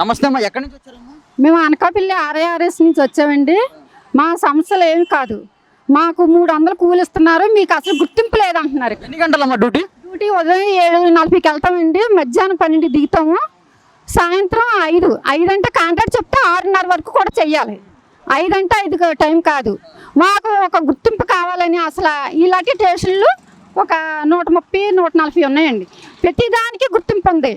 నమస్తే అమ్మా ఎక్కడి నుంచి వచ్చారమ్మా? మేము అనకాపల్లి ఆర్ఐఆర్ఎస్ నుంచి వచ్చామండి. మా సమస్యలు ఏమి కాదు. మాకు మూడు వందలు కూలి ఇస్తున్నారు. మీకు అసలు గుర్తింపు లేదంటున్నారు ఎన్ని గంటలమ్మా డ్యూటీ? డ్యూటీ ఉదయం ఏడు నలభైకి వెళ్తామండి. మధ్యాహ్నం పన్నెండు దిగుతాము. సాయంత్రం ఐదు. ఐదు అంటే కాంట్రాక్ట్ చెప్తే ఆరున్నర వరకు కూడా చెయ్యాలి. ఐదు అంటే ఐదు టైం కాదు. మాకు ఒక గుర్తింపు కావాలని అసలు ఇలాంటి స్టేషన్లు ఒక నూట ముప్పై నూట నలభై ఉన్నాయండి. ప్రతిదానికి గుర్తింపు ఉంది.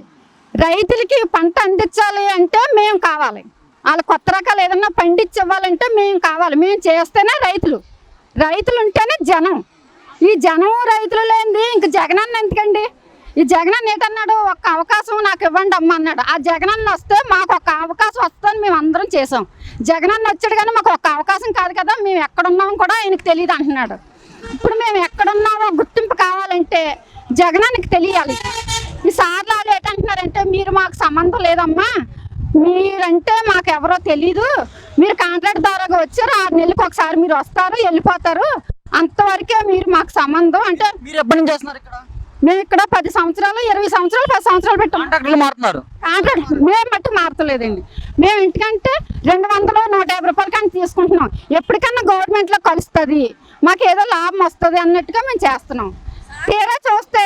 రైతులకి పంట అందించాలి అంటే మేము కావాలి. వాళ్ళు కొత్త రకాలు ఏదన్నా పండించి ఇవ్వాలంటే మేము కావాలి. మేము చేస్తేనే రైతులు. రైతులు ఉంటేనే జనం. ఈ జనం రైతులు లేనిది ఇంక జగనన్న ఎందుకండి? ఈ జగనన్న ఏంటన్నాడు? ఒక్క అవకాశం నాకు ఇవ్వండి అమ్మ అన్నాడు. ఆ జగనన్న వస్తే మాకు ఒక అవకాశం వస్తుందని మేము అందరం చేసాం జగనన్న వచ్చాడు కానీ మాకు ఒక అవకాశం కాదు కదా మేము ఎక్కడున్నాం కూడా ఆయనకు తెలియదు అంటున్నాడు. ఇప్పుడు మేము ఎక్కడున్నామో గుర్తింపు కావాలంటే జగనానికి తెలియాలి. ఈ సార్లు వాళ్ళు ఏంటంటున్నారంటే మీరు మాకు సంబంధం లేదమ్మా. మీరంటే మాకు ఎవరో తెలీదు. మీరు కాంట్రాక్ట్ ద్వారా వచ్చారు. ఆరు నెలలకు ఒకసారి మీరు వస్తారు వెళ్ళిపోతారు. అంతవరకే మీరు మాకు సంబంధం. అంటే మీరు ఎప్పటి నుంచి చేస్తున్నారు ఇక్కడ? మేము ఇక్కడ పది సంవత్సరాలు ఇరవై సంవత్సరాలు పది సంవత్సరాలు పెట్టాం. కాంట్రాక్టర్లు మారుతున్నారు. కాంట్రాక్ట్ మేము మట్టి మారతలేదండి. మేము ఇంటికంటే రెండు వందలు నూట యాభై రూపాయలు కానీ తీసుకుంటున్నాం. ఎప్పటికన్నా గవర్నమెంట్లో కలుస్తుంది. మాకు ఏదో లాభం వస్తుంది అన్నట్టుగా మేము చేస్తున్నాం. తీరా చూస్తే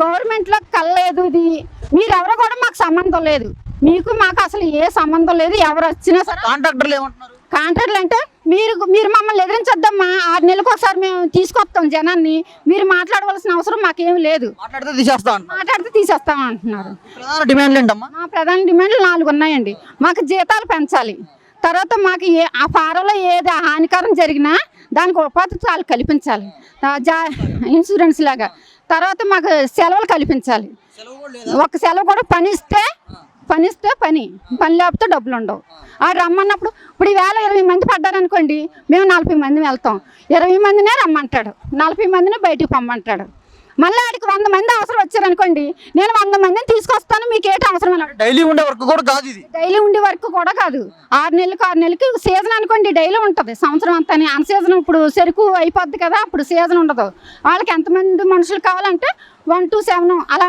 గవర్నమెంట్లో కలలేదు ఇది. మీరెవరో కూడా మాకు సంబంధం లేదు. మీకు మాకు అసలు ఏ సంబంధం లేదు. ఎవరు వచ్చినా సరే కాంట్రాక్టర్లు ఏమంటున్నారు? కాంట్రాక్ట్లు అంటే మీరు మీరు మమ్మల్ని ఎదిరించొద్దమ్మా. ఆరు నెలలకు ఒకసారి మేము తీసుకొస్తాం జనాన్ని. మీరు మాట్లాడవలసిన అవసరం మాకేం లేదు. మాట్లాడితే తీసేస్తా అంటున్నారు. మాట్లాడితే తీసేస్తాం అంటున్నారు. ప్రధాన డిమాండ్లు ఏంటమ్మా? మా ప్రధాన డిమాండ్లు నాలుగు ఉన్నాయండి. మాకు జీతాలు పెంచాలి. తర్వాత మాకు ఏ ఆ ఫారంలో ఏది హానికరం జరిగినా దానికి ఉపాధి చాలు కల్పించాలి. ఇన్సూరెన్స్ లాగా. తర్వాత మాకు సెలవులు కల్పించాలి. ఒక సెలవు కూడా పని ఇస్తే పని. పని లేకపోతే డబ్బులు ఉండవు. ఆ. రమ్మన్నప్పుడు ఇప్పుడు ఈవేళ ఇరవై మంది పడ్డారనుకోండి మేము నలభై మంది వెళ్తాం. ఇరవై మందినే రమ్మంటాడు. నలభై మందిని బయటికి పంపమంటాడు మళ్ళీ ఆడికి వంద మంది అవసరం వచ్చారనుకోండి నేను వంద మందిని తీసుకొస్తాను మీకు ఏంటి అవసరం అన్నాడు డైలీ ఉండే వర్క్ కూడా కాదు ఇది. డైలీ ఉండే వరకు కూడా కాదు. ఆరు నెలలకు ఆరు నెలలకి సీజన్ అనుకోండి డైలీ ఉంటుంది. సంవత్సరం అంతా అన్ సీజన్ ఇప్పుడు చెరుకు అయిపోద్ది కదా అప్పుడు సీజన్ ఉండదు. వాళ్ళకి ఎంతమంది మనుషులు కావాలంటే వన్ టు సెవెన్ అలా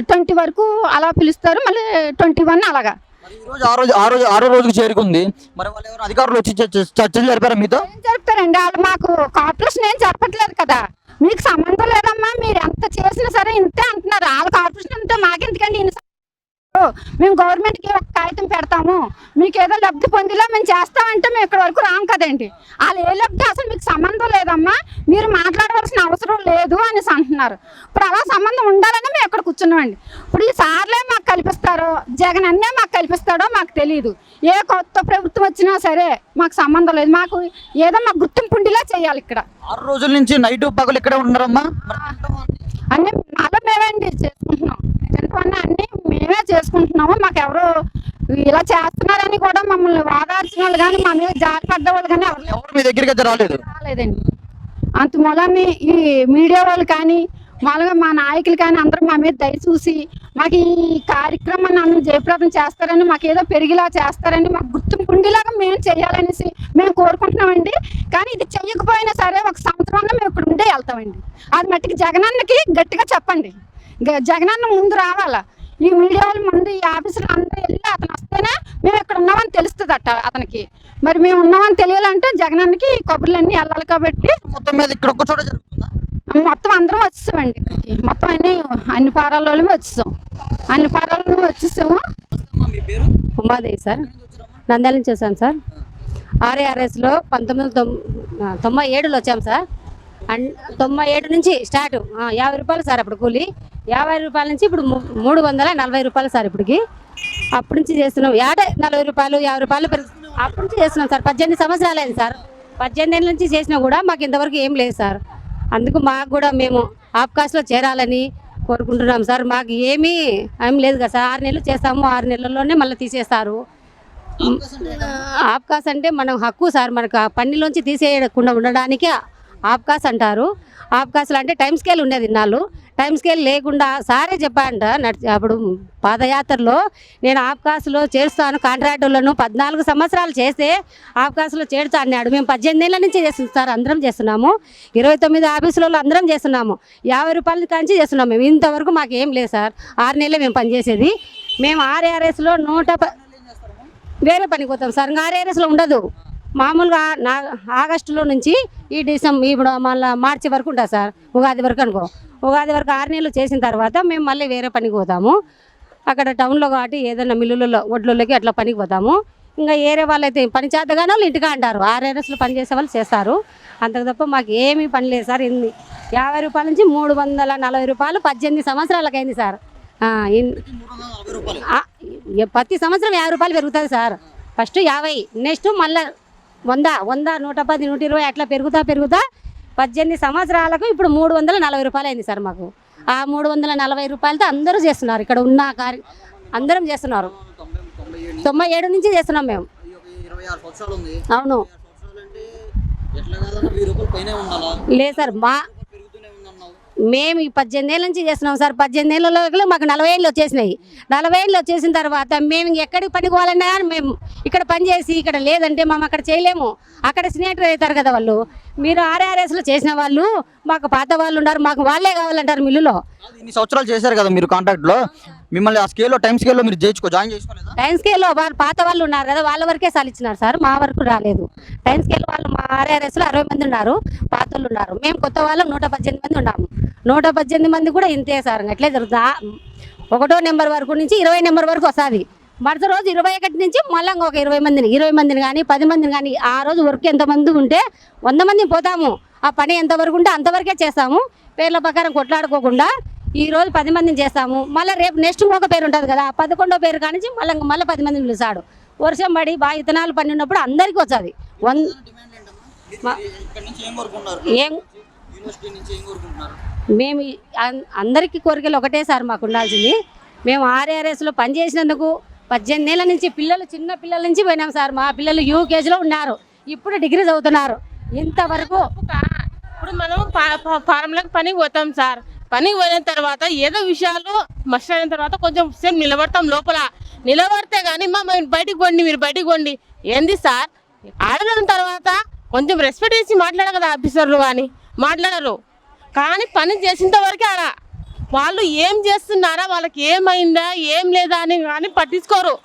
ట్వంటీ వరకు అలా పిలుస్తారు మళ్ళీ ట్వంటీ వన్ అలాగా. మరి ఈ రోజు ఆ రోజు ఆ రోజు ఆరో రోజుకి చేరుకుంది. మరి వాళ్ళు ఎవరు అధికారులు వచ్చి చర్చ- చర్చలు జరిపారా మీతో? ఏం చెప్తారండి వాళ్ళు మాకు కార్పొరేషన్ ఏం చెప్పట్లేదు కదా. మీకు సంబంధం లేదమ్మా మీరు ఎంత చేసినా సరే ఇంతే అంటున్నారు. వాళ్ళ కార్పొరేషన్ ఉంటే మాకెందుకండి ఇన్ని మేము గవర్నమెంట్కి ఒక కాగితం పెడతాము. మీకు ఏదో లబ్ధి పొందిలా మేము చేస్తామంటే మేము ఇక్కడ వరకు రాం కదండి. వాళ్ళు ఏ లబ్ధి అసలు మీకు సంబంధం లేదమ్మా. మీరు మాట్లాడవలసిన అవసరం లేదు అనేసి అంటున్నారు. ఇప్పుడు అలా సంబంధం ఉండాలని మేము ఇక్కడ కూర్చున్నామండి. ఇప్పుడు ఈ సార్లే మాకు కల్పిస్తారో జగన్ అన్నే మాకు కల్పిస్తాడో మాకు తెలియదు ఏ కొత్త ప్రభుత్వం వచ్చినా సరే మాకు సంబంధం లేదు. మాకు ఏదో మాకు గుర్తింపు ఉండేలా చేయాలి ఇక్కడ. ఆరు రోజుల నుంచి నైట్ పగలు ఇక్కడే ఉన్నారమ్మా? అన్ని మాలో మేమేంటి తింటున్నా అన్ని మేమే చేసుకుంటున్నాము. మాకు ఎవరు ఇలా చేస్తున్నారని కూడా మమ్మల్ని వాదార్చిన వాళ్ళు కానీ మా మీద జారి పడ్డ వాళ్ళు కానీ ఎవరు ఎవరు మీ దగ్గరికి అయితే రాలేదు? రాలేదండి. అంత మూలాన్ని ఈ మీడియా వాళ్ళు కానీ మామూలుగా మా నాయకులు కానీ అందరూ మా మీద దయ చూసి మాకు ఈ కార్యక్రమాన్ని అందరూ జయప్రదం చేస్తారని మాకు ఏదో పెరిగిలా చేస్తారని మాకు గుర్తింపు ఉండేలాగా మేము చేయాలనేసి మేము కోరుకుంటున్నామండి. కానీ ఇది చెయ్యకపోయినా సరే ఒక సంవత్సరంలో మేము ఇక్కడ ఉండే వెళ్తామండి. అది మట్టికి జగనన్నకి గట్టిగా చెప్పండి. జగనన్న ముందు రావాలా? ఈ మీడియా వాళ్ళ ముందు ఈ ఆఫీసులు అందరూ వెళ్ళి అతను వస్తేనే మేము ఇక్కడ ఉన్నామని తెలుస్తుంది అట్ట అతనికి. మరి మేము ఉన్నామని తెలియాలంటే జగనన్నకి ఈ కబుర్లన్నీ వెళ్ళాలి కాబట్టి మొత్తం మీద ఇక్కడ ఒక్క చోట జరుగుతుందా? మొత్తం అందరం వచ్చేసామండి. ఇక్కడికి మొత్తం అన్ని అన్ని పారాల్లోనే వచ్చేసాం. అన్ని పారాల్లో వచ్చేసాము. అమ్మా, మీ పేరు? ఉమాదేవి సార్. నంద్యాల నుంచి వచ్చాను సార్. ఆర్ఏఆర్ఎస్లో పంతొమ్మిది వందల తొంభై ఏడులో వచ్చాం సార్. అండ్ తొంభై ఏడు నుంచి స్టార్ట్. యాభై రూపాయలు సార్ అప్పుడు కూలి. యాభై రూపాయల నుంచి ఇప్పుడు మూడు వందల నలభై రూపాయలు సార్ ఇప్పటికి. అప్పటి నుంచి చేస్తున్నాం. ఏడే నలభై రూపాయలు యాభై రూపాయలు అప్పటి నుంచి చేస్తున్నాం సార్. పద్దెనిమిది సంవత్సరాలు అయింది సార్. పద్దెనిమిది ఏళ్ళ నుంచి చేసినా కూడా మాకు ఇంతవరకు ఏం లేదు సార్. అందుకు మాకు కూడా మేము ఆప్కాస్లో చేరాలని కోరుకుంటున్నాం సార్. మాకు ఏమీ ఏం లేదు కదా సార్. ఆరు నెలలు చేస్తాము. ఆరు నెలల్లోనే మళ్ళీ తీసేస్తారు. ఆప్కాస్ అంటే మనం హక్కు సార్. మనకు ఆ పనిలోంచి తీసేయకుండా ఉండడానికి ఆప్కాస్ అంటారు. ఆప్కాస్లు అంటే టైం స్కేల్ ఉండేది ఇన్నాళ్ళు. టైం స్కేల్ లేకుండా సారే చెప్పాంట నడిచి అప్పుడు పాదయాత్రలో నేను ఆప్కాస్లో చేరుస్తాను కాంట్రాక్టర్లను పద్నాలుగు సంవత్సరాలు చేస్తే ఆప్కాస్లో చేరుతా అన్నాడు. మేము పద్దెనిమిది ఏళ్ళ నుంచి చేస్తున్నాం సార్ అందరం చేస్తున్నాము. ఇరవై తొమ్మిది ఆఫీసులలో అందరం చేస్తున్నాము. యాభై రూపాయల కాంచి చేస్తున్నాము మేము. ఇంతవరకు మాకు ఏం లేదు సార్. ఆరు నెలలే మేము పనిచేసేది మేము ఆర్ఆర్ఎస్లో నూట ప- వేరే పనికి పోతాం సార్. ఇంకా ఆర్ఆర్ఎస్లో ఉండదు. మామూలుగా నా ఆగస్టులో నుంచి ఈ డిసెంబర్ ఇప్పుడు మళ్ళీ మార్చి వరకు ఉంటుంది సార్ ఉగాది వరకు అనుకో. ఉగాది వరకు ఆరు నెలలు చేసిన తర్వాత మేము మళ్ళీ వేరే పనికి పోతాము. అక్కడ టౌన్లో కాబట్టి ఏదైనా మిల్లులలో ఒడ్లలోకి అట్లా పనికి పోతాము. ఇంకా ఏరే వాళ్ళు అయితే పని చేతగానే వాళ్ళు ఇంటికి అంటారు. ఆర్ఆర్ఎస్లో పని చేసే వాళ్ళు చేస్తారు. అంతకు తప్ప మాకు ఏమీ పని లేదు సార్. ఇన్ని యాభై రూపాయల నుంచి మూడు వందల నలభై రూపాయలు పద్దెనిమిది సంవత్సరాలకు అయింది సార్. ప్రతి సంవత్సరం యాభై రూపాయలు పెరుగుతుంది సార్. ఫస్ట్ యాభై నెక్స్ట్ మళ్ళా వంద వంద నూట పది నూట ఇరవై అట్లా పెరుగుతా పెరుగుతా పద్దెనిమిది సంవత్సరాలకు ఇప్పుడు మూడు వందల నలభై రూపాయలు అయింది సార్ మాకు. ఆ మూడు వందల నలభై రూపాయలతో అందరూ చేస్తున్నారు. ఇక్కడ ఉన్న కార్య అందరం చేస్తున్నారు. తొంభై ఏడు నుంచి చేస్తున్నాం మేము. అవును. లేదు సార్ మా మేము ఈ పద్దెనిమిది ఏళ్ళ నుంచి చేస్తున్నాం సార్. పద్దెనిమిది ఏళ్ళలో మాకు నలభై ఏళ్ళు వచ్చేసినాయి. నలభై ఏళ్ళు వచ్చేసిన తర్వాత మేము ఎక్కడికి పనికోవాలన్నా కానీ మేము ఇక్కడ పనిచేసి ఇక్కడ లేదంటే మేము అక్కడ చేయలేము. అక్కడ స్నేహితులు అవుతారు కదా వాళ్ళు. మీరు ఆర్ఆర్ఎస్లో చేసిన వాళ్ళు మాకు పాత వాళ్ళు ఉన్నారు మాకు వాళ్ళే కావాలంటారు మిల్లులో. ఇన్ని సంవత్సరాలు చేశారు కదా మీరు కాంట్రాక్ట్లో. మిమ్మల్ని ఆ స్కేల్లో టైం స్కేల్లో మీరు చేయించుకో జాయిన్ చేసుకోలేదా? టైం స్కేల్లో వాళ్ళు పాత వాళ్ళు ఉన్నారు కదా వాళ్ళ వరకే సాలిచ్చినారు సార్ మా వరకు రాలేదు. టైం స్కేల్ వాళ్ళు మా ఆర్ఆర్ఎస్లో అరవై మంది ఉన్నారు పాత వాళ్ళు ఉన్నారు. మేము కొత్త వాళ్ళం నూట పద్దెనిమిది మంది ఉన్నాము. నూట పద్దెనిమిది మంది కూడా ఇంతే సార్ అట్లే జరుగుతుంది. ఆ, ఒకటో నెంబర్ వరకు నుంచి ఇరవై నెంబర్ వరకు వస్తుంది. మరుసటి రోజు ఇరవై ఒకటి నుంచి మళ్ళీ ఇంకొక ఇరవై మందిని ఇరవై మందిని కానీ పది మందిని కానీ ఆ రోజు వర్క్ ఎంతమంది ఉంటే వంద మంది పోతాము. ఆ పని ఎంతవరకు ఉంటే అంతవరకే చేస్తాము. పేర్ల ప్రకారం కొట్లాడుకోకుండా ఈ రోజు పది మందిని చేస్తాము. మళ్ళీ రేపు నెక్స్ట్ ఇంకొక పేరు ఉంటుంది కదా ఆ పదకొండో పేరు కానించి మళ్ళీ మళ్ళీ పది మందిని పిలుస్తాడు. వర్షం పడి బాగా ఇతనాలు పని ఉన్నప్పుడు అందరికీ వచ్చేది వన్ ఏం మేము అందరికీ కోరికలు ఒకటే సార్ మాకు ఉండాల్సింది. మేము ఆర్ఆర్ఎస్లో పనిచేసినందుకు పద్దెనిమిది ఏళ్ళ నుంచి పిల్లలు చిన్న పిల్లల నుంచి పోయినాం సార్. మా పిల్లలు యూకేజీలో ఉన్నారు. ఇప్పుడు డిగ్రీ చదువుతున్నారు. ఇంతవరకు ఇప్పుడు మనం ఫా- ఫారంలకు పనికి పోతాం సార్. పనికి పోయిన తర్వాత ఏదో విషయాలు మస్ట్ అయిన తర్వాత కొంచెం సేపు నిలబడతాం లోపల. నిలబడితే కానీ మా మీరు బయటికి పోండి మీరు బయటికి పోండి. ఏంది సార్? ఆడడం తర్వాత కొంచెం రెస్పెక్ట్ ఇచ్చి మాట్లాడారు కదా ఆఫీసర్లు కానీ మాట్లాడరు. కానీ పని చేసినంత వరకే ఆడ. వాళ్ళు ఏం చేస్తున్నారా? వాళ్ళకి ఏమైందా? ఏం లేదా అని కానీ పట్టించుకోరు.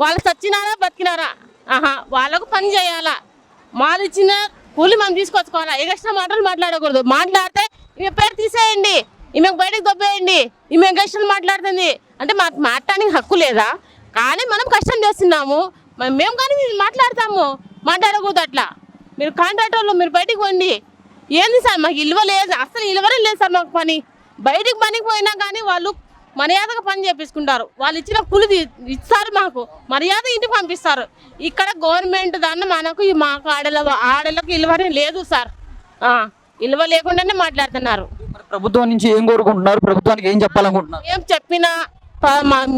వాళ్ళు చచ్చినారా బతికినారా? ఆహా వాళ్ళకు పని చేయాలా? మాలు ఇచ్చిన కూలి మనం తీసుకొచ్చుకోవాలా? ఎగస్ట్రా మాటలు మాట్లాడకూడదు. మాట్లాడితే ఈమె పేరు తీసేయండి. ఈమెకు బయటకు దొబ్బేయండి. ఈమె ఎక్స్ట్రా మాట్లాడుతుంది. అంటే మాకు మాట్లాడడానికి హక్కు లేదా? కానీ మనం కష్టం చేస్తున్నాము. మేము కానీ మాట్లాడతాము. మాట్లాడకూడదు అట్లా. మీరు కాంట్రాక్టర్లు మీరు బయటికి పోండి. ఏంది సార్? మాకు ఇల్వ లేదు. అసలు ఇల్వనే లేదు సార్ మాకు పని. బయటికి పనికి పోయినా కానీ వాళ్ళు మర్యాదగా పని చేపించుకుంటారు. వాళ్ళు ఇచ్చిన కూలి ఇస్తారు మాకు. మర్యాద ఇంటికి పంపిస్తారు. ఇక్కడ గవర్నమెంట్ దాన్ని మనకు మాకు ఆడల ఆడలకు ఇల్వనే లేదు సార్. ఇల్వ లేకుండానే మాట్లాడుతున్నారు. ప్రభుత్వం నుంచి ఏం కోరుకుంటున్నారు? ప్రభుత్వానికి ఏం చెప్పాలనుకుంటున్నారు? మేము చెప్పిన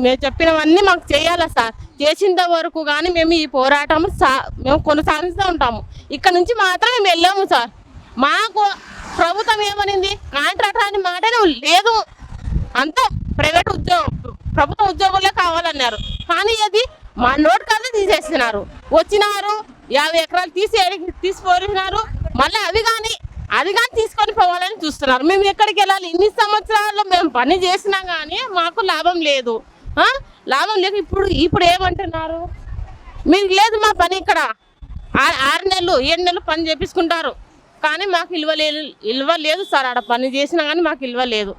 మేము చెప్పినవన్నీ మాకు చేయాలా సార్? చేసేంత వరకు కానీ మేము ఈ పోరాటం మేము కొనసాగిస్తూ ఉంటాము. ఇక్కడ నుంచి మాత్రం మేము వెళ్ళాము సార్. మాకు ప్రభుత్వం ఏమనింది? కాంట్రాక్టర్ అని మాటనే లేదు. అంతా ప్రైవేట్ ఉద్యోగం ప్రభుత్వ ఉద్యోగులే కావాలన్నారు. కానీ అది మా నోట్ కాదు తీసేస్తున్నారు వచ్చినారు యాభై ఎకరాలు తీసి ఏడికి తీసిపోయినారు మళ్ళీ అవి కానీ అది కానీ తీసుకొని పోవాలని చూస్తున్నారు. మేము ఎక్కడికి వెళ్ళాలి? ఇన్ని సంవత్సరాల్లో మేము పని చేసినా కానీ మాకు లాభం లేదు. లాభం లేక ఇప్పుడు ఇప్పుడు ఏమంటున్నారు? మీకు లేదు మా పని ఇక్కడ. ఆరు నెలలు ఏడు నెలలు పని చేపించుకుంటారు. కానీ మాకు ఇల్వ లేదు లేదు సార్. ఆడ పని చేసినా కానీ మాకు ఇల్వ లేదు.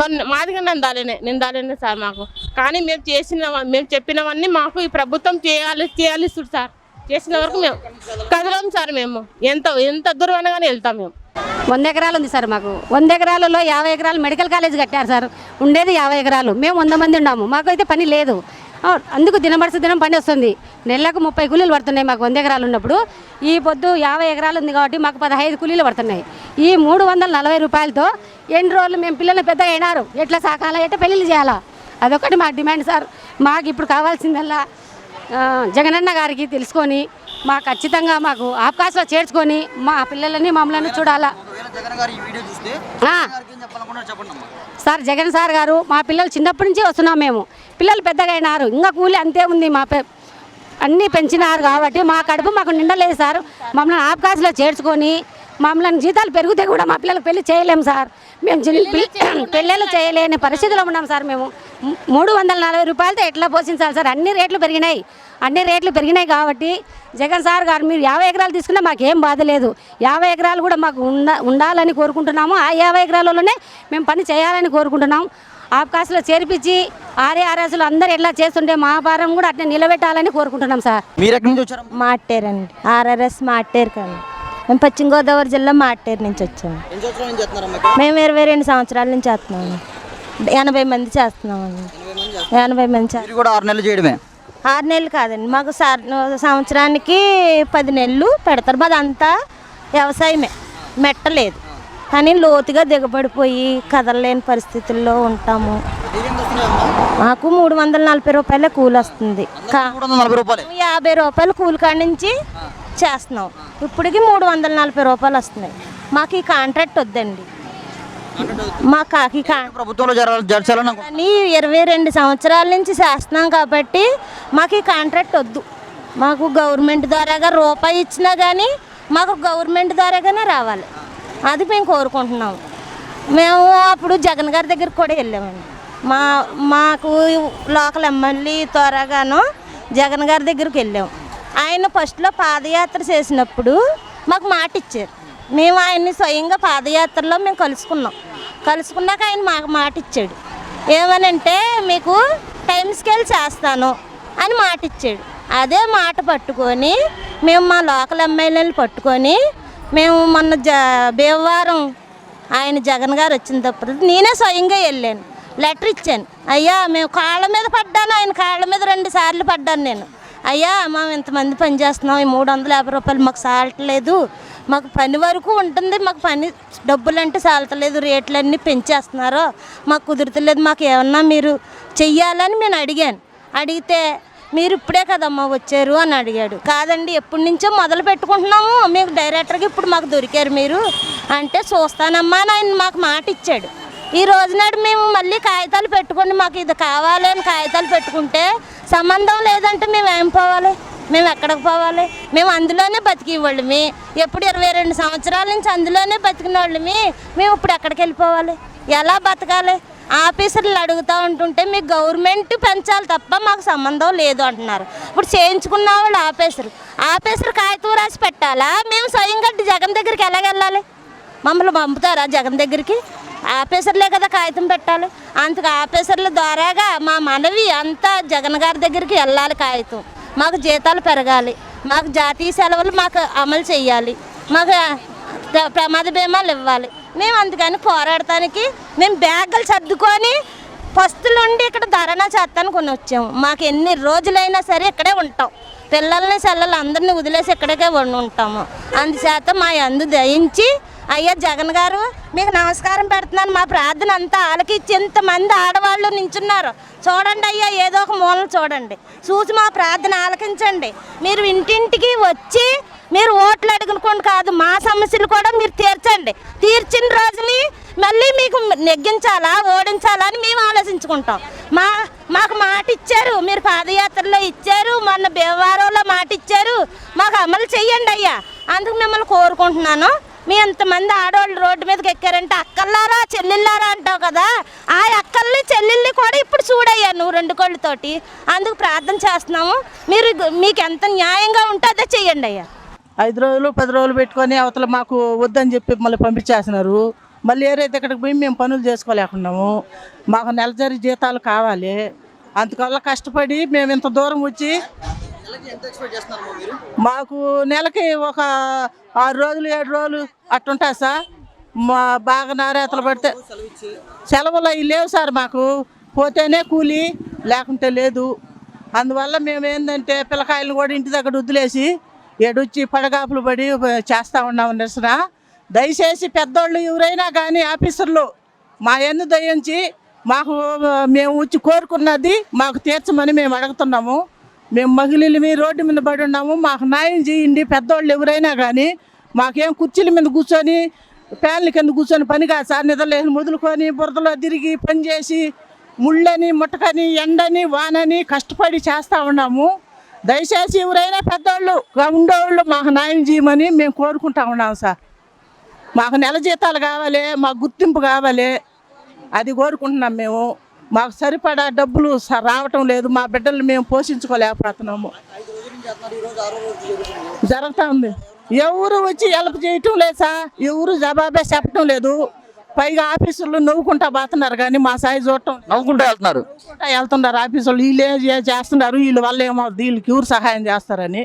నేను మాదిగా నేను నిందాలేనే సార్ మాకు. కానీ మేము చేసిన మేము చెప్పినవన్నీ మాకు ఈ ప్రభుత్వం చేయాలి చేయాలి సార్. చేసిన వరకు మేము కదలం సార్ మేము. ఎంత ఎంత దూరం అయినా కానీ వెళ్తాం మేము. వంద ఎకరాలు ఉంది సార్ మాకు. వంద ఎకరాలలో యాభై ఎకరాలు మెడికల్ కాలేజ్ కట్టారు సార్. ఉండేది యాభై ఎకరాలు. మేము వంద మంది ఉన్నాము. మాకు అయితే పని లేదు. అందుకు దినమడిసి దినం పని వస్తుంది. నెలకు ముప్పై కూలీలు పడుతున్నాయి మాకు వంద ఎకరాలు ఉన్నప్పుడు. ఈ పొద్దు యాభై ఎకరాలు ఉంది కాబట్టి మాకు పదహైదు కూలీలు పడుతున్నాయి. ఈ మూడు వందల నలభై రూపాయలతో ఎన్ని రోజులు మేము పిల్లలు పెద్దగా అయినారు? ఎట్లా సాకాలా? ఎట్లా పెళ్ళిళ్ళు చేయాలా? అదొకటి మాకు డిమాండ్ సార్. మాకు ఇప్పుడు కావాల్సిందల్లా జగనన్న గారికి తెలుసుకొని మా ఖచ్చితంగా మాకు ఆప్కాస్లో చేర్చుకొని మా పిల్లలని మమ్మల్ని చూడాలా. సార్ జగన్ సార్ గారు మా పిల్లలు చిన్నప్పటి నుంచి వస్తున్నాం మేము. పిల్లలు పెద్దగా అయినారు. ఇంకా కూలి అంతే ఉంది మా పె అన్నీ పెంచినారు కాబట్టి మా కడుపు మాకు నిండలేదు సార్. మమ్మల్ని ఆబ్కాస్లో చేర్చుకొని మమ్మల్ని జీతాలు పెరిగితే కూడా మా పిల్లలకు పెళ్ళి చేయలేము సార్. మేము పెళ్ళిళ్ళు చేయలేని పరిస్థితిలో ఉన్నాం సార్ మేము. మూడు వందల నలభై రూపాయలతో ఎట్లా పోషించాలి సార్? అన్ని రేట్లు పెరిగినాయి. అన్ని రేట్లు పెరిగినాయి కాబట్టి జగన్ సార్ గారు మీరు యాభై ఎకరాలు తీసుకున్నా మాకేం బాధ లేదు. యాభై ఎకరాలు కూడా మాకు ఉండ ఉండాలని కోరుకుంటున్నాము. ఆ యాభై ఎకరాలలోనే మేము పని చేయాలని కోరుకుంటున్నాం. ఆబ్కాస్లో చేర్పించి ఆర్ఏఆర్ఎస్లు అందరు ఎట్లా చేస్తుంటే మా భారం కూడా అట్లా నిలబెట్టాలని కోరుకుంటున్నాం సార్. మీరు ఎక్కడి నుంచి వచ్చారమ్మా మాటేరండి ఆర్ఆర్ఎస్ మాటేరు కానీ మేము పశ్చిమ గోదావరి జిల్లా మాటేరు నుంచి వచ్చాము ఎన్ని సంవత్సరాల నుంచి చేస్తున్నారమ్మా మేము ఇరవై రెండు సంవత్సరాల నుంచి చేస్తున్నాము ఎనభై మంది చేస్తున్నామండి. ఎనభై మంది కూడా ఆరు నెలలు చేయడమే? ఆరు నెలలు కాదండి. మాకు సార్ సంవత్సరానికి పది నెలలు పెడతారు. మాది అంతా వ్యవసాయమే మెట్టలేదు కానీ లోతుగా దిగబడిపోయి కదలలేని పరిస్థితుల్లో ఉంటాము. మాకు మూడు వందల నలభై రూపాయల కూలి వస్తుంది. యాభై రూపాయలు కూలి కాడి నుంచి చేస్తున్నాం. ఇప్పటికి మూడు వందల నలభై రూపాయలు వస్తున్నాయి. మాకు ఈ కాంట్రాక్ట్ వద్దండి. మాకు ఈ కా ప్రభుత్వంలో జరగాలి జరచాలని అనుకుంటున్నాను. కానీ ఇరవై రెండు సంవత్సరాల నుంచి చేస్తున్నాం కాబట్టి మాకు ఈ కాంట్రాక్ట్ వద్దు. మాకు గవర్నమెంట్ ద్వారాగా రూపాయి ఇచ్చినా కానీ మాకు గవర్నమెంట్ ద్వారాగానే రావాలి. అది మేము కోరుకుంటున్నాం. మేము అప్పుడు జగన్ గారి దగ్గరికి కూడా వెళ్ళామండి. మా మాకు లోకల్ ఎమ్మెల్యే త్వరగాను జగన్ గారి దగ్గరికి వెళ్ళాం. ఆయన ఫస్ట్లో పాదయాత్ర చేసినప్పుడు మాకు మాట ఇచ్చారు. మేము ఆయన్ని స్వయంగా పాదయాత్రలో మేము కలుసుకున్నాం. కలుసుకున్నాక ఆయన మాకు మాట ఇచ్చాడు. ఏమనంటే మీకు టైం స్కేల్ చేస్తాను అని మాట ఇచ్చాడు. అదే మాట పట్టుకొని మేము మా లోకల్ ఎమ్మెల్యేలు పట్టుకొని మేము మొన్న జ భీమవారం ఆయన జగన్ గారు వచ్చినప్పుడు నేనే స్వయంగా వెళ్ళాను. లెటర్ ఇచ్చాను. అయ్యా మేము కాళ్ళ మీద పడ్డాను ఆయన కాళ్ళ మీద రెండు సార్లు పడ్డాను నేను. అయ్యా మేము ఇంతమంది పని చేస్తున్నాం ఈ మూడు వందల యాభై రూపాయలు మాకు సాలట్లేదు. మాకు పని వరకు ఉంటుంది మాకు పని డబ్బులు అంటే సాలతలేదు రేట్లన్నీ పెంచేస్తున్నారు మాకు కుదురుతలేదు మాకు ఏమన్నా మీరు చెయ్యాలని నేను అడిగాను. అడిగితే మీరు ఇప్పుడే కదమ్మా వచ్చారు అని అడిగాడు. కాదండి ఎప్పటి నుంచో మొదలు పెట్టుకుంటున్నాము. మీకు డైరెక్టర్గా ఇప్పుడు మాకు దొరికారు మీరు. అంటే చూస్తానమ్మా అని ఆయన మాకు మాట ఇచ్చాడు. ఈ రోజునాడు మేము మళ్ళీ కాగితాలు పెట్టుకొని మాకు ఇది కావాలి అని కాగితాలు పెట్టుకుంటే సంబంధం లేదంటే మేము ఏం పోవాలి? మేము ఎక్కడికి పోవాలి? మేము అందులోనే బతికి వాళ్ళమి ఎప్పుడు ఇరవై రెండు సంవత్సరాల నుంచి అందులోనే బతికిన వాళ్ళమి మేము ఇప్పుడు ఎక్కడికి వెళ్ళిపోవాలి? ఎలా బతకాలి? ఆఫీసర్లు అడుగుతూ ఉంటుంటే మీకు గవర్నమెంట్ పెంచాలి తప్ప మాకు సంబంధం లేదు అంటున్నారు. ఇప్పుడు చేయించుకున్న వాళ్ళు ఆఫీసర్ ఆఫీసర్ కాగితం రాసి పెట్టాలా? మేము స్వయంగా జగన్ దగ్గరికి ఎలాగెళ్ళాలి మమ్మల్ని పంపుతారా జగన్ దగ్గరికి? ఆఫీసర్లే కదా కాగితం పెట్టాలి. అందుకు ఆఫీసర్ల ద్వారాగా మా మనవి అంతా జగన్ గారి దగ్గరికి వెళ్ళాలి కాగితం. మాకు జీతాలు పెరగాలి. మాకు జాతీయ సెలవులు మాకు అమలు చేయాలి. మాకు ప్ర- ప్రమాద బీమాలు ఇవ్వాలి. మేము అందుకని పోరాడటానికి మేము బ్యాగులు సర్దుకొని నుండి ఇక్కడ ధరణ చేస్తాను కొని వచ్చాము. మాకు ఎన్ని రోజులైనా సరే ఇక్కడే ఉంటాం. పిల్లల్ని సెల్లలు అందరినీ వదిలేసి ఇక్కడికే వండి ఉంటాము. అందుచేత మా అందు దయించి అయ్యా జగన్ గారు మీకు నమస్కారం పెడుతున్నాను. మా ప్రార్థన అంతా ఆలకిచ్చి ఎంతమంది ఆడవాళ్ళు నించున్నారు. చూడండి అయ్యా ఏదో ఒక మూలం చూడండి. చూసి మా ప్రార్థన ఆలకించండి. మీరు ఇంటింటికి వచ్చి మీరు ఓట్లు అడుగునుకోండి కాదు మా సమస్యలు కూడా మీరు తీర్చండి. తీర్చిన రోజుని మళ్ళీ మీకు నెగ్గించాలా ఓడించాలా అని మేము ఆలోచించుకుంటాం. మా మాకు మాట ఇచ్చారు మీరు పాదయాత్రలో ఇచ్చారు మొన్న భీమవరంలో మాట ఇచ్చారు మాకు అమలు చెయ్యండి అయ్యా. అందుకు మిమ్మల్ని కోరుకుంటున్నాను. మీ ఎంతమంది ఆడవాళ్ళు రోడ్డు మీదకి ఎక్కారంటే అక్కల్లారా చెల్లెళ్ళారా అంటావు కదా. ఆ అక్కల్ని చెల్లెల్ని కూడా ఇప్పుడు చూడయ్యా నువ్వు రెండు కోళ్ళతోటి. అందుకు ప్రార్థన చేస్తున్నాము. మీరు మీకు ఎంత న్యాయంగా ఉంటే అదే చెయ్యండి అయ్యా. ఐదు రోజులు పది రోజులు పెట్టుకొని అవతల మాకు వద్దని చెప్పి మళ్ళీ పంపించేస్తున్నారు. మళ్ళీ ఏరైతే ఇక్కడికి పోయి మేము పనులు చేసుకోలేకున్నాము మాకు నెలజరి జీతాలు కావాలి. అందువల్ల కష్టపడి మేము ఇంత దూరం వచ్చి మాకు నెలకి ఒక ఆరు రోజులు ఏడు రోజులు అట్టుంటా సార్. మా బాగా నారేతలు పడితే సెలవులు అవి లేవు సార్ మాకు. పోతేనే కూలి లేకుంటే లేదు. అందువల్ల మేము ఏంటంటే పిల్లకాయలు కూడా ఇంటి దగ్గర వదిలేసి ఏడొచ్చి పడగాపులు పడి చేస్తూ ఉన్నాం నిరసన. దయచేసి పెద్దోళ్ళు ఎవరైనా కానీ ఆఫీసర్లు మా ఎన్ను దయించి మాకు మేము వచ్చి కోరుకున్నది మాకు తీర్చమని మేము అడుగుతున్నాము. మేము మహిళలు మీ రోడ్డు మీద పడి ఉన్నాము. మాకు న్యాయం చేయండి పెద్దోళ్ళు ఎవరైనా కానీ. మాకేం కుర్చీల మీద కూర్చొని ఫ్యాన్ల కింద కూర్చొని పని కాదు సార్. నిద్రలేసి మొదలుకొని బురదలో తిరిగి పనిచేసి ముళ్ళని ముట్టకని ఎండని వానని కష్టపడి చేస్తూ ఉన్నాము. దయచేసి ఎవరైనా పెద్దోళ్ళు ఉండేవాళ్ళు మాకు న్యాయం చేయమని మేము కోరుకుంటా ఉన్నాం సార్. మాకు నెల జీతాలు కావాలి మాకు గుర్తింపు కావాలి అది కోరుకుంటున్నాం మేము. మాకు సరిపడా డబ్బులు రావటం లేదు మా బిడ్డలు మేము పోషించుకోలేకపోతున్నాము. జరుగుతూ ఉంది. ఎవరు వచ్చి హెల్ప్ చేయటం లేదు సార్ ఎవరు జవాబే చెప్పటం లేదు. పైగా ఆఫీసులు నవ్వుకుంటా పోతున్నారు కానీ మా సాయి చూడటం. నవ్వుకుంటూ వెళ్తున్నారు. నవ్వుకుంటా వెళ్తున్నారు. ఆఫీసులు వీళ్ళు చేస్తున్నారు? వీళ్ళ వల్ల ఏమో వీళ్ళకి ఎవరు సహాయం చేస్తారని.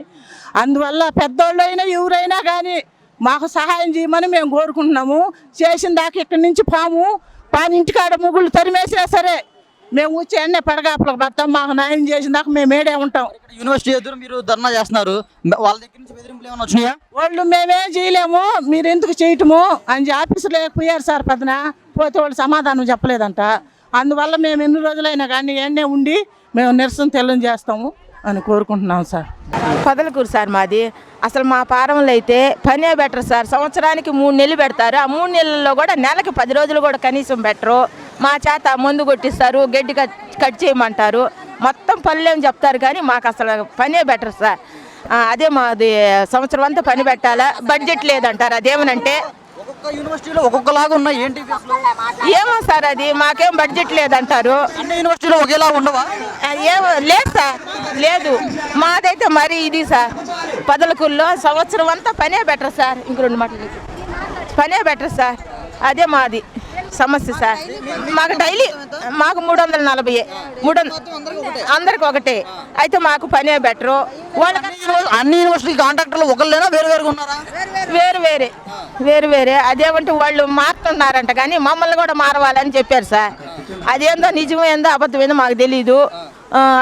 అందువల్ల పెద్దోళ్ళు అయినా ఎవరైనా కానీ మాకు సహాయం చేయమని మేము కోరుకుంటున్నాము. చేసిన దాకా ఇక్కడి నుంచి పాము. పాని ఇంటికాడ ముగ్గులు తరిమేసినా సరే మేము వచ్చి ఎన్నే పడగాపులకు పడతాం మాకు న్యాయం చేసిన దాకా మేము ఏడే ఉంటాం. యూనివర్సిటీ ఎదురు మీరు ధర్నా చేస్తున్నారు. వాళ్ళ దగ్గర నుంచి బెదిరింపులు ఏమైనా వచ్చినాయా? వాళ్ళు మేమేం చేయలేము మీరు ఎందుకు చేయటము అని ఆఫీసులో పోయారు సార్ పెద్దన పోతే వాళ్ళు సమాధానం చెప్పలేదంట. అందువల్ల మేము ఎన్ని రోజులైనా కానీ ఎండే ఉండి మేము నిరసన తెలియజేస్తాము అని కోరుకుంటున్నాం సార్. పొదలకూరు సార్ మాది. అసలు మా పారంలో అయితే పనే బెటర్ సార్. సంవత్సరానికి మూడు నెలలు పెడతారు. ఆ మూడు నెలల్లో కూడా నెలకి పది రోజులు కూడా కనీసం బెటరు. మా చేత మందు కొట్టిస్తారు గడ్డి కట్ కట్ చేయమంటారు. మొత్తం పనులేం చెప్తారు కానీ మాకు అసలు పనే బెటర్ సార్. అదే మాది సంవత్సరం అంతా పని పెట్టాలా? బడ్జెట్ లేదంటారు. అదేమనంటే యూనివర్సిటీలో ఒక్కొక్కలాగా ఉన్నాయి. ఏంటి ఏమో సార్ అది. మాకేం బడ్జెట్ లేదంటారు. అన్ని యూనివర్సిటీలో ఒకేలా ఉండవా? ఏమో లేదు సార్. లేదు. మాదైతే మరి ఇది సార్. పదలకూరులో సంవత్సరం అంతా పనే బెటర్ సార్. ఇంక రెండు మాటలు. పనే బెటర్ సార్. అదే మాది. సమస్య సార్. మాకు డైలీ మాకు మూడు వందల నలభై మూడు అందరికి ఒకటే. అయితే మాకు పనే బెటరు. అన్ని యూనివర్సిటీ కాంట్రాక్టర్లు ఒకళ్ళైనా వేరు వేరుగా ఉన్నారా? వేరు వేరే. వేరు వేరే. అదేమంటే వాళ్ళు మారుతున్నారంట కానీ మమ్మల్ని కూడా మారవాలని చెప్పారు సార్. అదేందో నిజమేందో అబద్ధమేందో మాకు తెలీదు.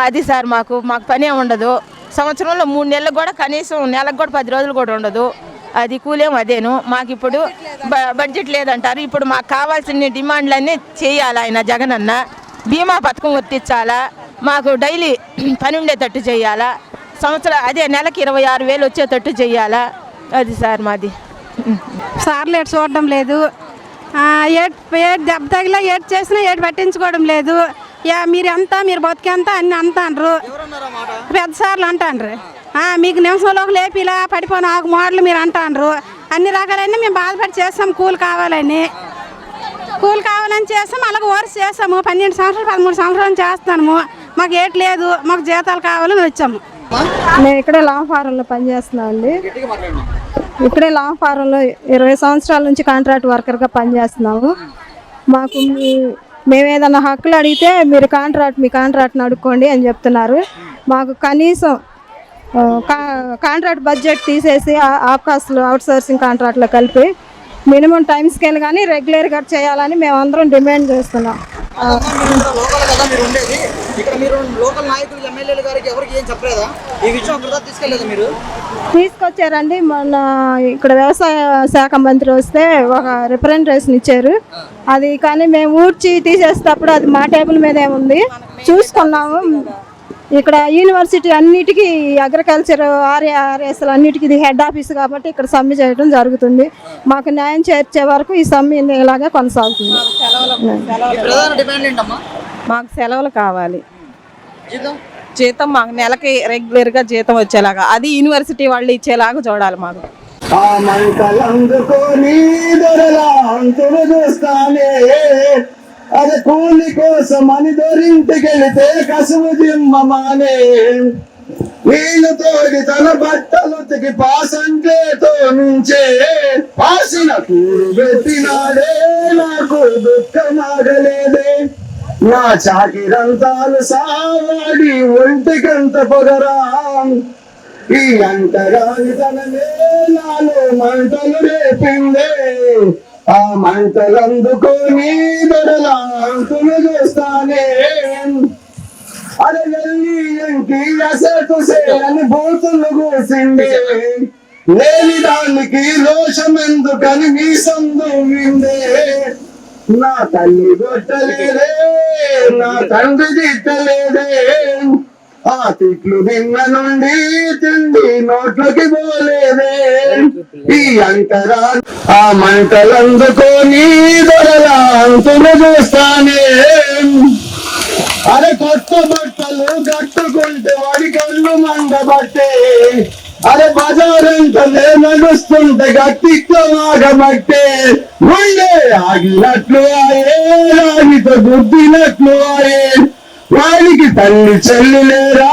అది సార్ మాకు. మాకు పనే ఉండదు. సంవత్సరంలో మూడు నెలలకు కూడా కనీసం నెలకు కూడా పది రోజులు కూడా ఉండదు. అది కూలేం అదేను. మాకు ఇప్పుడు బ- బడ్జెట్ లేదంటారు. ఇప్పుడు మాకు కావాల్సిన డిమాండ్లన్నీ చేయాలి ఆయన జగన్ అన్న బీమా పథకం వర్తించాలా మాకు డైలీ పని ఉండేటట్టు చేయాలా? సంవత్సరం అదే నెలకి ఇరవై ఆరు వేలు వచ్చేటట్టు చేయాలా? అది సార్ మాది. సార్లు ఎటు చూడడం లేదు. ఆ, ఏట్ ఏట్ దెబ్బ తగిలా ఏటు చేసినా ఏటు పట్టించుకోవడం లేదు. యా మీరు ఎంత మీరు బతికెంత అన్ని అంత అనరు. పెద్ద సార్లు అంటాండ్రు ఆ, మీకు నిమిషంలో ఒక లేపిలా పడిపోయిన ఆకు మోడలు మీరు అంటాండ్రు. అన్ని రకాలన్నీ మేము బాధపడి చేస్తాం కూలి కావాలని. కూలి కావాలని చేస్తాం అలాగే ఓర్స్ చేస్తాము. పన్నెండు సంవత్సరాలు పదమూడు సంవత్సరాలు చేస్తాము. మాకు ఏటి లేదు మాకు జీతాలు కావాలని వచ్చాము. మేము ఇక్కడే లాంగ్ ఫారంలో పనిచేస్తున్నాం అండి. ఇక్కడే లాంగ్ ఫారంలో ఇరవై సంవత్సరాల నుంచి కాంట్రాక్ట్ వర్కర్గా పనిచేస్తున్నాము మాకు మేము ఏదైనా హక్కులు అడిగితే మీరు కాంట్రాక్ట్ మీ కాంట్రాక్ట్ని అడుక్కోండి అని చెప్తున్నారు. మాకు కనీసం కాంట్రాక్ట్ బడ్జెట్ తీసేసి ఆఫ్కాస్ట్లు అవుట్ సోర్సింగ్ కాంట్రాక్ట్లో కలిపి మినిమం టైం స్కేల్ కానీ రెగ్యులర్గా చేయాలని మేమందరం డిమాండ్ చేస్తున్నాం. తీసుకొచ్చారండి. మొన్న ఇక్కడ వ్యవసాయ శాఖ మంత్రి వస్తే ఒక రిప్రజెంటేషన్ ఇచ్చారు. అది కానీ మేము ఊడ్చి తీసేసేటప్పుడు అది మా టేబుల్ మీదే ఉంది. చూసుకున్నాము. ఇక్కడ యూనివర్సిటీ అన్నిటికీ అగ్రికల్చర్ ఆర్ఏఆర్ఎస్ అన్నిటికీ ఇది హెడ్ ఆఫీస్ కాబట్టి ఇక్కడ సమ్మె చేయడం జరుగుతుంది. మాకు న్యాయం చేర్చే వరకు ఈ సమ్మె ఇలాగే కొనసాగుతుంది. మాకు సెలవులు కావాలి. జీతం? జీతం మాకు నెలకి రెగ్యులర్గా జీతం వచ్చేలాగా అది యూనివర్సిటీ వాళ్ళు ఇచ్చేలాగా చూడాలి మాకు. ఆ అది కూలి కోసం అని దొరింటికెళితే కసువు దిమ్మమానే వీళ్ళతోటి తన బట్టలు పాసంకేతో నుంచే పాసిన కూరు పెట్టినాడే నాకు దుఃఖమాగలేదే. నా చాకిరంతాలు సావాడి ఒంటికంత పొగరా. ఈ అంతరాని తనమే నాలో మంటలు రేపిందే ఆ మంటలందుకొని దొరలాంతులు చూస్తానే. అరగల్లి ఎంకి అసలు అని బూతులు కూసిండే లేని దానికి రోషం ఎందుకని నీ సందు విందే నా తల్లి గొట్టలేదే నా తండ్రి తిట్టలేదే. ఆ తిట్లు నిన్న నుండి తిండి నోట్లోకి పోలేదే. ఈ అంతరా ఆ మంటలందుకొని దొరలా అంతులు చూస్తానే. అరే కొత్త బట్టలు కట్టుకుంటే వాడి కళ్ళు మండబట్టే అరే బజారంత నడుస్తుంటే గట్టితో ఆగబట్టే. గుండె ఆగినట్లు ఆయే రాగితో గుద్దినట్లు ఆయే. వారికి తల్లి చెల్లి లేరా